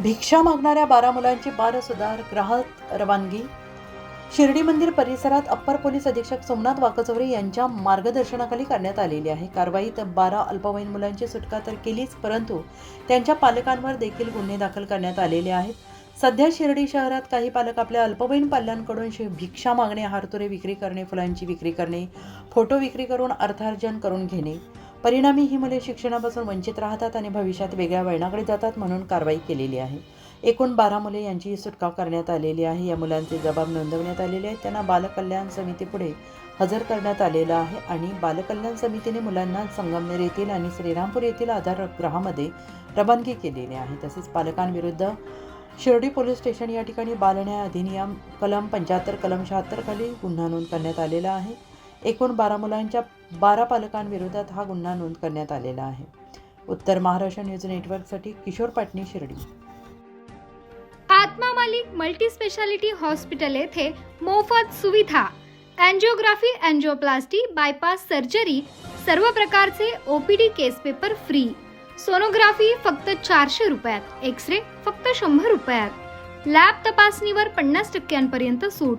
भिक्षा मागणाऱ्या बारा मुलांची बार सुधार ग्राहक रवानगी शिर्डी मंदिर परिसरात अप्पर पोलीस अधीक्षक सोमनाथ वाकचौरे यांच्या मार्गदर्शनाखाली करण्यात आलेली आहे. कारवाईत बारा अल्पवयीन मुलांची सुटका तर केलीच परंतु त्यांच्या पालकांवर देखील गुन्हे दाखल करण्यात आलेले आहेत. सध्या शिर्डी शहरात काही पालक आपल्या अल्पवयीन पाल्यांकडून भिक्षा मागणे हारतुरे विक्री करणे फुलांची विक्री करणे फोटो विक्री करून अर्थार्जन करून घेणे. परिणामी ही मुले शिक्षणापासून वंचित राहतात आणि भविष्यात वेगळ्या वळणाकडे जातात म्हणून कारवाई केलेली आहे. एकूण बारा मुले यांचीही सुटका करण्यात आलेली आहे. या मुलांचे जबाब नोंदवण्यात आलेले आहेत. त्यांना बालकल्याण समितीपुढे हजर करण्यात आलेलं आहे आणि बालकल्याण समितीने मुलांना संगमनेर येथील आणि श्रीरामपूर येथील आधारगृहामध्ये रवानगी केलेली आहे. तसेच पालकांविरुद्ध शिर्डी पोलीस स्टेशन या ठिकाणी बालन्याय अधिनियम कलम पंच्याहत्तर कलम शहात्तर खाली गुन्हा नोंद करण्यात आलेला आहे. एकूण बारा मुलांच्या बारा पालकांविरोधात हा गुन्हा नोंद करण्यात आलेला आहे. उत्तर महाराष्ट्र न्यूज नेटवर्कसाठी Kishor Patni Shirdi. Atma Malik multi speciality hospital येथे मोफत सुविधा अँजिओग्राफी अँजिओप्लास्टी बायपास सर्जरी सर्व प्रकारचे OPD case paper free. Sonography फक्त चारशे रुपयात एक्स रे फक्त शंभर रुपयात. लॅब तपासणीवर पन्नास टक्क्यांपर्यंत सूट.